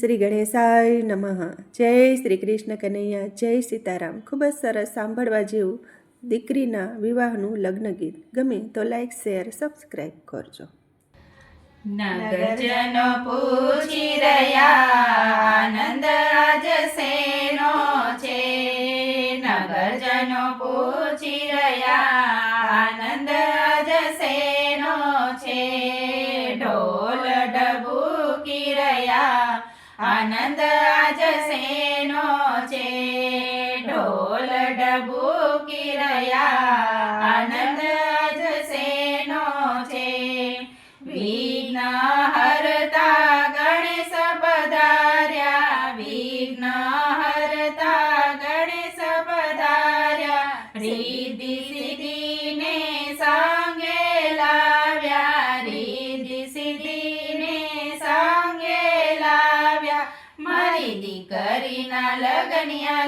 શ્રી ગણેશાય નમઃ. જય શ્રી કૃષ્ણ કનૈયા, જય સીતારામ. ખૂબ જ સરસ સાંભળવા જેવું દીકરીના વિવાહનું લગ્ન ગીત. ગમે તો લાઈક શેર સબસ્ક્રાઈબ કરજો. નગરજનો પૂછી રહ્યા, આનંદ આજ શેનો છે? નગરજનો પૂછી રહ્યા, આનંદ આનંદ આજ સેનો છે? ઢોલ ડબુકી રહ્યા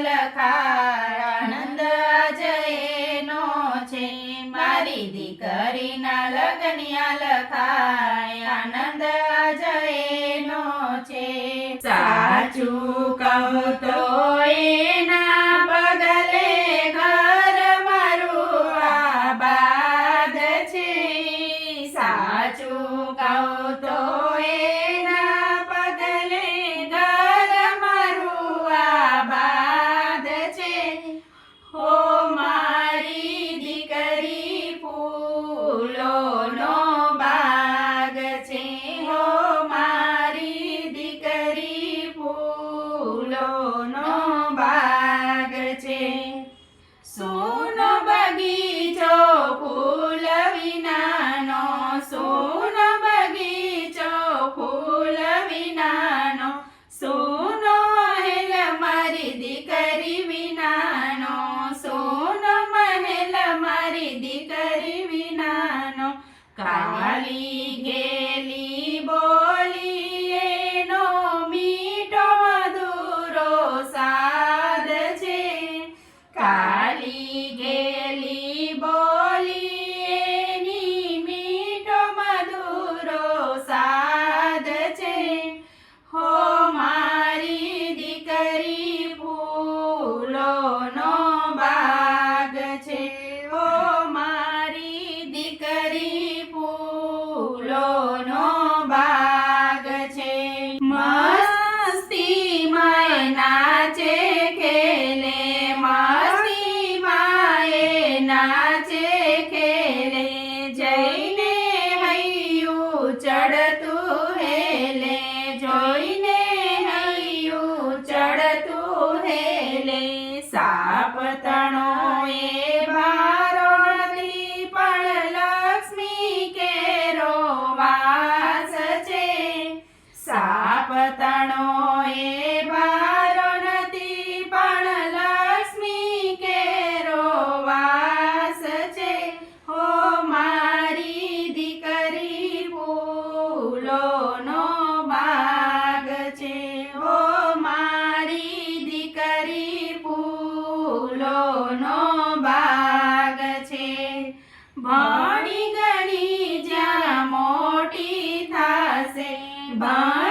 લગનિયા આનંદ જયનો છે. મારી દીકરીના લગનિયા લખાય આનંદ જયનો છે. સાચું કહું તો એના પગલે ઘર મારું આબાદ છે. સાચું કહું તો ફૂલોનો બાગ છે. સોનો બગીચો ફૂલ વિનાનો, સોનો બગીચો ફૂલ વિનાનો, સોનો મહેલ મારી દીકરી વિનાનો, સોનો મહેલ મારી દીકરી વિનાનો, કાલી કાલી સાપ તણો એ ભારો નથી પણ લક્ષ્મી કેરો વાસ છે. સાપ તણો એ ભારો નથી પણ લક્ષ્મી કેરો વાસ છે. હો મારી દીકરી, ફૂલોનો બાગ છે. હો મારી દીકરી ફૂલોનો બાગ છે. ભણી ગણી જ્યાં મોટી થશે ભણી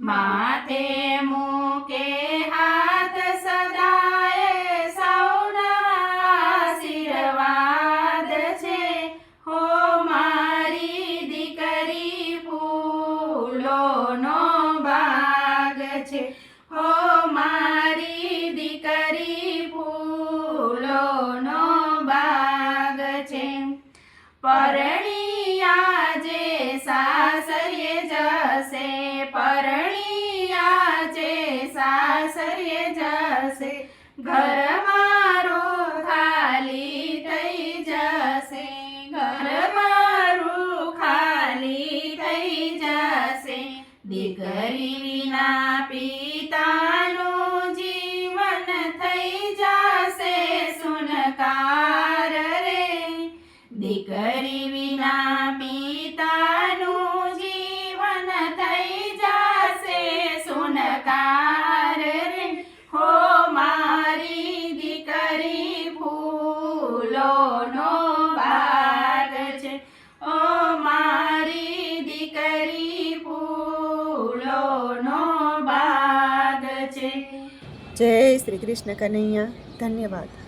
মা પરણિયા જે સાસરે જશે. ઘર મારો ખાલી થઈ જશે. ઘર મારું ખાલી થઈ જશે. દીકરી વિના જય શ્રી કૃષ્ણ કનૈયા. ધન્યવાદ.